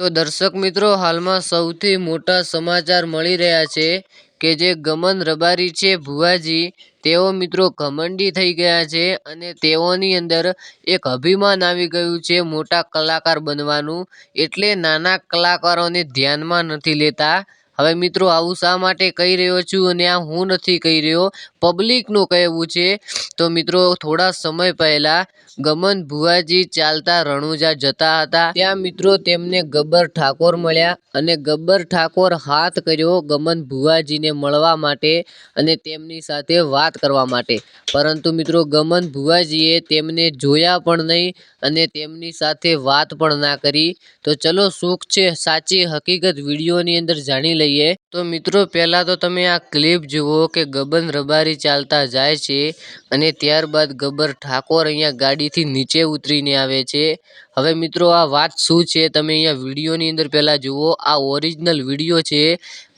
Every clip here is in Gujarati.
તો દર્શક મિત્રો, હાલમાં સૌથી મોટા સમાચાર મળી રહ્યા છે કે જે ગમન રબારી છે ભુવાજી, તેઓ મિત્રો ઘમંડી થઈ ગયા છે અને તેઓની અંદર એક અભિમાન આવી ગયું છે મોટા કલાકાર બનવાનું. એટલે નાના કલાકારોને ધ્યાનમાં નથી લેતા. હવે મિત્રો, આવું શા માટે કહી રહ્યો છું અને આ હું નથી કહી રહ્યો? પબ્લિકનું કહેવું છે. તો મિત્રો, થોડા સમય પહેલા ગમન ભુવાજી ચાલતા રણુજા જતા હતા. ત્યાં મિત્રો તેમને ગબ્બર ઠાકોર મળ્યા અને ગબ્બર ઠાકોર હાથ કર્યો ગમન ભુવાજીને મળવા માટે અને તેમની સાથે વાત કરવા માટે. પરંતુ મિત્રો, ગમન ભુવાજીએ તેમને જોયા પણ નહીં અને તેમની સાથે વાત પણ ના કરી. તો ચલો, સુખ છે, સાચી હકીકત વિડીયોની અંદર જાણી લઈએ. તો મિત્રો, પહેલાં તો તમે આ ક્લિપ જુઓ કે ગબન રબારી ચાલતા જાય છે અને ત્યારબાદ ગબ્બર ઠાકોર અહીંયા ગાડીથી નીચે ઉતરીને આવે છે. હવે મિત્રો, આ વાત શું છે? તમે અહીંયા વિડીયોની અંદર પહેલાં જુઓ, આ ઓરિજિનલ વીડિયો છે.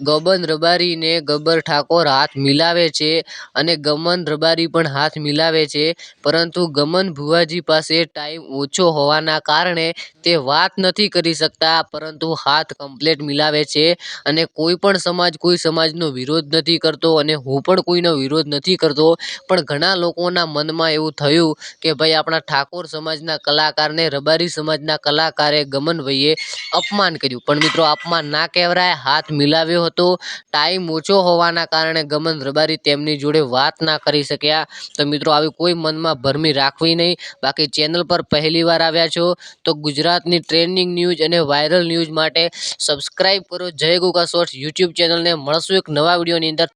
ગબન રબારીને ગબ્બર ઠાકોર હાથ મિલાવે છે અને ગમન રબારી પણ હાથ મિલાવે છે. પરંતુ ગમન ભુવાજી પાસે ટાઈમ ઓછો હોવાના કારણે તે વાત નથી કરી શકતા, પરંતુ હાથ કમ્પ્લેટ મિલાવે છે અને કોઈ પણ સમાજ, કોઈ સમાજનો વિરોધ નથી કરતો અને હું પણ કોઈનો વિરોધ નથી કરતો. પણ ઘણા લોકોના મનમાં એવું થયું કે ભાઈ, આપણા ઠાકોર સમાજના કલાકારને રબારી સમાજના કલાકારે ગમનભાઈએ અપમાન કર્યું. પણ મિત્રો, અપમાન ના કહેવરાય હાથ મિલાવ્યો હતો. ટાઈમ ઓછો હોવાના કારણે ગમન રબારી તેમની જોડે વાત ના કરી શક્યા. તો મિત્રો, આવી કોઈ મનમાં ભરમી રાખવી નહીં. બાકી ચેનલ પર પહેલીવાર આવ્યા છો તો ગુજરાતની ટ્રેન્ડિંગ ન્યૂઝ અને વાયરલ ન્યૂઝ માટે સબસ્ક્રાઈબ કરો. જય ગોગા શોર્ટ્સ યુટ્યુબ ચેનલને મળશું એક નવા વિડીયોની અંદર.